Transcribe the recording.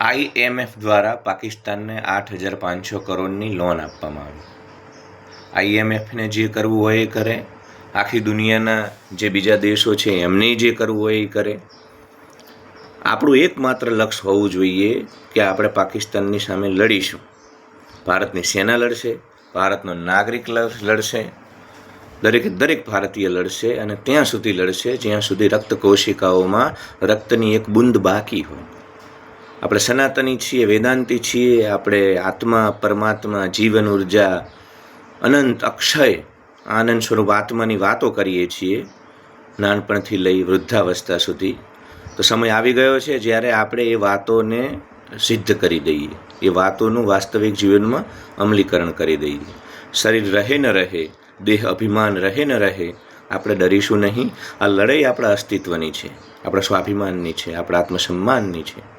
IMF દ્વારા પાકિસ્તાનને આઠ હજાર પાંચસો કરોડની લોન આપવામાં આવી. આઈએમએફને જે કરવું હોય એ કરે. આખી દુનિયાના જે બીજા દેશો છે એમને જે કરવું હોય એ કરે. આપણું એકમાત્ર લક્ષ્ય હોવું જોઈએ કે આપણે પાકિસ્તાનની સામે લડીશું. ભારતની સેના લડશે, ભારતનો નાગરિક લડ- લડશે, દરેકે દરેક ભારતીય લડશે અને ત્યાં સુધી લડશે જ્યાં સુધી રક્ત કોશિકાઓમાં રક્તની એક બુંદ બાકી હોય. આપણે સનાતની છીએ, વેદાંતી છીએ, આપણે આત્મા, પરમાત્મા, જીવન ઊર્જા, અનંત અક્ષય, આનંદ સ્વરૂપ આત્માની વાતો કરીએ છીએ નાનપણથી લઈ વૃદ્ધાવસ્થા સુધી. તો સમય આવી ગયો છે જ્યારે આપણે એ વાતોને સિદ્ધ કરી દઈએ. એ વાતોનું વાસ્તવિક જીવનમાં અમલીકરણ કરી દઈએ. શરીર રહે ન રહે, દેહ અભિમાન રહે ન રહે, આપણે ડરીશું નહીં. આ લડાઈ આપણા અસ્તિત્વની છે. આપણા સ્વાભિમાનની છે, આપણા આત્મસન્માનની છે.